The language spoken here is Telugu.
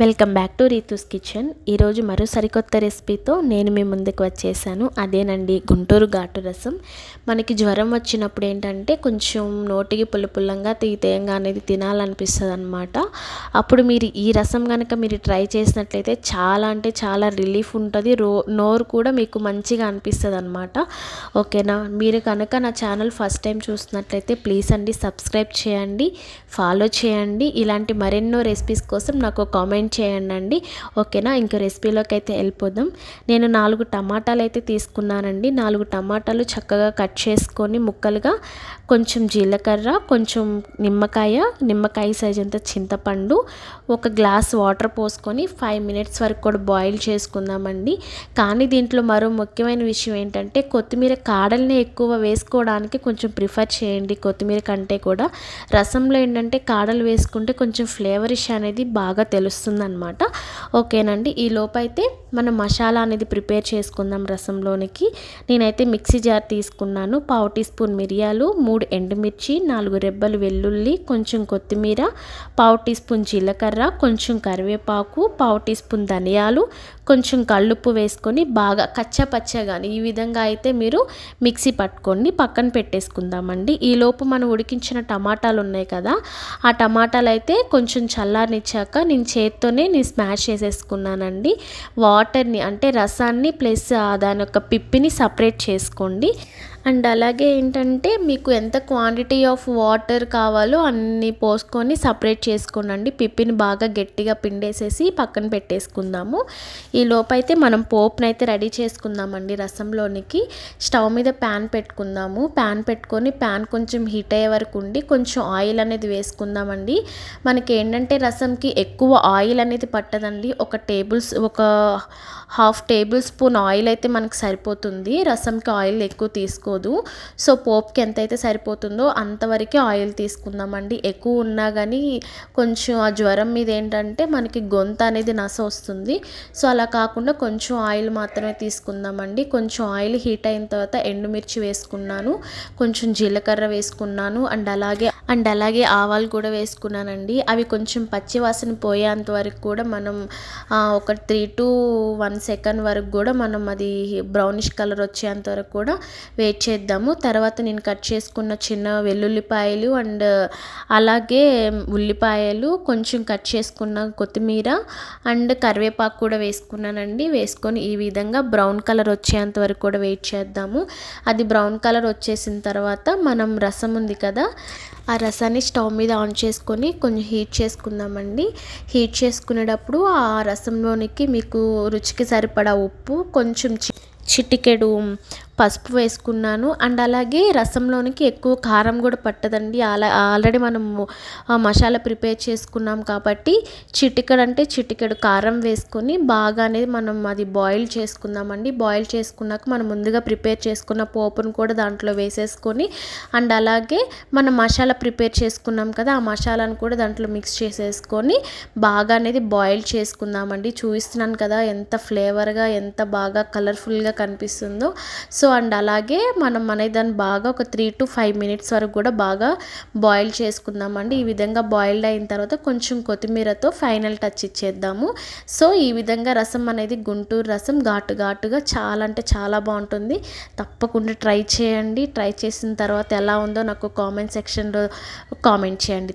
Welcome back to Ritu's kitchen. ఈరోజు మరో సరికొత్త రెసిపీతో నేను మీ ముందుకు వచ్చేసాను. అదేనండి గుంటూరు ఘాటు రసం. మనకి జ్వరం వచ్చినప్పుడు ఏంటంటే కొంచెం నోటికి పుల్ల పుల్లంగా తీతేయంగా అనేది తినాలనిపిస్తుంది అనమాట అప్పుడు మీరు ఈ రసం కనుక మీరు ట్రై చేసినట్లయితే చాలా అంటే చాలా రిలీఫ్ ఉంటుంది. రో నోరు కూడా మీకు మంచిగా అనిపిస్తుంది అనమాట ఓకేనా? మీరు కనుక నా ఛానల్ ఫస్ట్ టైం చూస్తున్నట్లయితే ప్లీజ్ అండి సబ్స్క్రైబ్ చేయండి ఫాలో చేయండి. ఇలాంటి మరెన్నో రెసిపీస్ కోసం నాకు కామెంట్ చేయండి అండి ఓకేనా? ఇంక రెసిపీలోకి అయితే వెళ్ళిపోదాం. నేను నాలుగు టమాటాలు అయితే తీసుకున్నానండి. నాలుగు టమాటాలు చక్కగా కట్ చేసుకొని ముక్కలుగా కొంచెం జీలకర్ర కొంచెం నిమ్మకాయ నిమ్మకాయ సైజ్ అంత చింతపండు ఒక గ్లాస్ వాటర్ పోసుకొని ఫైవ్ మినిట్స్ వరకు కూడా బాయిల్ చేసుకుందామండి. కానీ దీంట్లో మరో ముఖ్యమైన విషయం ఏంటంటే కొత్తిమీర కాడల్ని ఎక్కువ వేసుకోవడానికి కొంచెం ప్రిఫర్ చేయండి కొత్తిమీర కంటే కూడా. రసంలో ఏంటంటే కాడలు వేసుకుంటే కొంచెం ఫ్లేవరిష్ అనేది బాగా తెలుస్తుంది. అనమాట ఓకేనండి. ఈ లోపైతే మనం మసాలా అనేది ప్రిపేర్ చేసుకుందాం రసంలోనికి. నేనైతే మిక్సీ జార్ తీసుకున్నాను. పావు టీ స్పూన్ మిరియాలు మూడు ఎండుమిర్చి నాలుగు రెబ్బలు వెల్లుల్లి కొంచెం కొత్తిమీర పావు టీ స్పూన్ జీలకర్ర కొంచెం కరివేపాకు పావు టీ స్పూన్ ధనియాలు కొంచెం కళ్ళుప్పు వేసుకొని బాగా కచ్చపచ్చగా ఈ విధంగా అయితే మీరు మిక్సీ పట్టుకోండి పక్కన పెట్టేసుకుందామండి. ఈ లోపు మనం ఉడికించిన టమాటాలు ఉన్నాయి కదా ఆ టమాటాలు అయితే కొంచెం చల్లారనిచ్చాక నేను చేతి చేత్తోనే నేను స్మాష్ చేసేసుకున్నానండి. వాటర్ని అంటే రసాన్ని ప్లస్ దాని యొక్క పిప్పిని సపరేట్ చేసుకోండి. అండ్ అలాగే ఏంటంటే మీకు ఎంత క్వాంటిటీ ఆఫ్ వాటర్ కావాలో అన్ని పోసుకొని సపరేట్ చేసుకోనండి. పిప్పిని బాగా గట్టిగా పిండేసేసి పక్కన పెట్టేసుకుందాము. ఈ లోపైతే మనం పోప్ని అయితే రెడీ చేసుకుందామండి రసంలోనికి. స్టవ్ మీద ప్యాన్ పెట్టుకుందాము. ప్యాన్ పెట్టుకొని ప్యాన్ కొంచెం హీట్ అయ్యే వరకు ఉండి కొంచెం ఆయిల్ అనేది వేసుకుందామండి. మనకి ఏంటంటే రసంకి ఎక్కువ ఆయిల్ ఆయిల్ అనేది పట్టదండి. ఒక టేబుల్స్ ఒక హాఫ్ టేబుల్ స్పూన్ ఆయిల్ అయితే మనకు సరిపోతుంది. రసంకి ఆయిల్ ఎక్కువ తీసుకోదు. సో పోప్కి ఎంత అయితే సరిపోతుందో అంతవరకే ఆయిల్ తీసుకుందామండి. ఎక్కువ ఉన్నా కానీ కొంచెం ఆ జ్వరం మీద ఏంటంటే మనకి గొంత అనేది నస వస్తుంది. సో అలా కాకుండా కొంచెం ఆయిల్ మాత్రమే తీసుకుందామండి. కొంచెం ఆయిల్ హీట్ అయిన తర్వాత ఎండుమిర్చి వేసుకున్నాను. కొంచెం జీలకర్ర వేసుకున్నాను. అండ్ అలాగే అండ్ అలాగే ఆవాలు కూడా వేసుకున్నానండి. అవి కొంచెం పచ్చివాసన పోయేంత వరకు కూడా మనం ఒక త్రీ టు వన్ సెకండ్ వరకు కూడా మనం అది బ్రౌనిష్ కలర్ వచ్చేంత వరకు కూడా వెయిట్ చేద్దాము. తర్వాత నేను కట్ చేసుకున్న చిన్న వెల్లుల్లిపాయలు అండ్ అలాగే ఉల్లిపాయలు కొంచెం కట్ చేసుకున్న కొత్తిమీర అండ్ కరివేపాకు కూడా వేసుకున్నానండి. వేసుకొని ఈ విధంగా బ్రౌన్ కలర్ వచ్చేంత వరకు కూడా వెయిట్ చేద్దాము. అది బ్రౌన్ కలర్ వచ్చేసిన తర్వాత మనం రసం ఉంది కదా ఆ రసాన్ని స్టవ్ మీద ఆన్ చేసుకొని కొంచెం హీట్ చేసుకుందామండి. హీట్ చేసుకునేటప్పుడు ఆ రసంలోనికి మీకు రుచికి సరిపడా ఉప్పు కొంచెం చిటికెడు పసుపు వేసుకున్నాను. అండ్ అలాగే రసంలోనికి ఎక్కువ కారం కూడా పట్టదండి. అలా ఆల్రెడీ మనం మసాలా ప్రిపేర్ చేసుకున్నాం కాబట్టి చిటికెడు అంటే చిటికెడు కారం వేసుకొని బాగా అనేది మనం అది బాయిల్ చేసుకుందామండి. బాయిల్ చేసుకున్నాక మనం ముందుగా ప్రిపేర్ చేసుకున్న పోపును కూడా దాంట్లో వేసేసుకొని అండ్ అలాగే మనం మసాలా ప్రిపేర్ చేసుకున్నాం కదా ఆ మసాలాను కూడా దాంట్లో మిక్స్ చేసేసుకొని బాగా అనేది బాయిల్ చేసుకుందామండి. చూపిస్తున్నాను కదా ఎంత ఫ్లేవర్గా ఎంత బాగా కలర్ఫుల్గా కనిపిస్తుందో. సో అండ్ అలాగే మనం అనేది దాన్ని బాగా ఒక త్రీ టు ఫైవ్ మినిట్స్ వరకు కూడా బాగా బాయిల్ చేసుకుందామండి. ఈ విధంగా బాయిల్డ్ అయిన తర్వాత కొంచెం కొత్తిమీరతో ఫైనల్ టచ్ ఇచ్చేద్దాము. సో ఈ విధంగా రసం అనేది గుంటూరు రసం ఘాటు ఘాటుగా చాలా అంటే చాలా బాగుంటుంది. తప్పకుండా ట్రై చేయండి. ట్రై చేసిన తర్వాత ఎలా ఉందో నాకు కామెంట్ సెక్షన్లో కామెంట్ చేయండి.